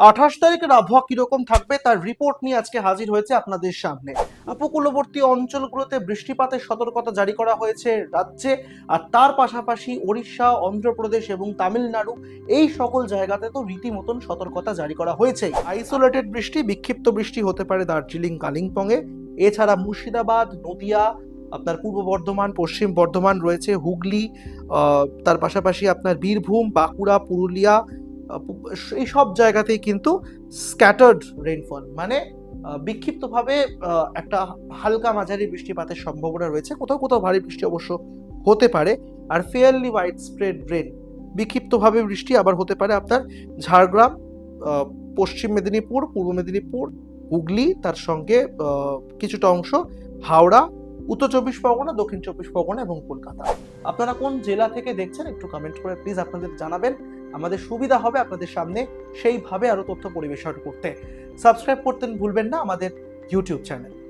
আঠাশ তারিখের আবহাওয়া কীরকম থাকবে তার রিপোর্ট নিয়ে আজকে হাজির হয়েছে আপনাদের সামনে। উপকূলবর্তী অঞ্চলগুলোতে বৃষ্টিপাতের সতর্কতা জারি করা হয়েছে রাজ্যে, আর তার পাশাপাশি ওড়িশা, অন্ধ্রপ্রদেশ এবং তামিলনাড়ু, এই সকল জায়গাতে তো রীতিমতন সতর্কতা জারি করা হয়েছে। আইসোলেটেড বৃষ্টি, বিক্ষিপ্ত বৃষ্টি হতে পারে দার্জিলিং, কালিম্পংয়ে। এছাড়া মুর্শিদাবাদ, নদিয়া, আপনার পূর্ব বর্ধমান, পশ্চিম বর্ধমান রয়েছে, হুগলি তার পাশাপাশি আপনার বীরভূম, বাঁকুড়া, পুরুলিয়া এই সব জায়গাতেই কিন্তু স্ক্যাটার্ড রেইনফল মানে বিক্ষিপ্তভাবে একটা হালকা মাঝারি বৃষ্টিপাতের সম্ভাবনা রয়েছে। কোথাও কোথাও ভারী বৃষ্টি অবশ্য হতে পারে, আর ফেয়ারলি ওয়াইড স্প্রেড রেন বিক্ষিপ্তভাবে বৃষ্টি আবার হতে পারে আপনার ঝাড়গ্রাম পশ্চিম মেদিনীপুর, পূর্ব মেদিনীপুর, হুগলি, তার সঙ্গে কিছুটা অংশ হাওড়া, উত্তর চব্বিশ পরগনা, দক্ষিণ চব্বিশ পরগনা এবং কলকাতা। আপনারা কোন জেলা থেকে দেখছেন একটু কমেন্ট করে প্লিজ আপনাদের জানাবেন। আমাদের সুবিধা হবে আপনাদের সামনে সেইভাবে আরও তথ্য পরিবেশন করতে। সাবস্ক্রাইব করতে ভুলবেন না আমাদের ইউটিউব চ্যানেল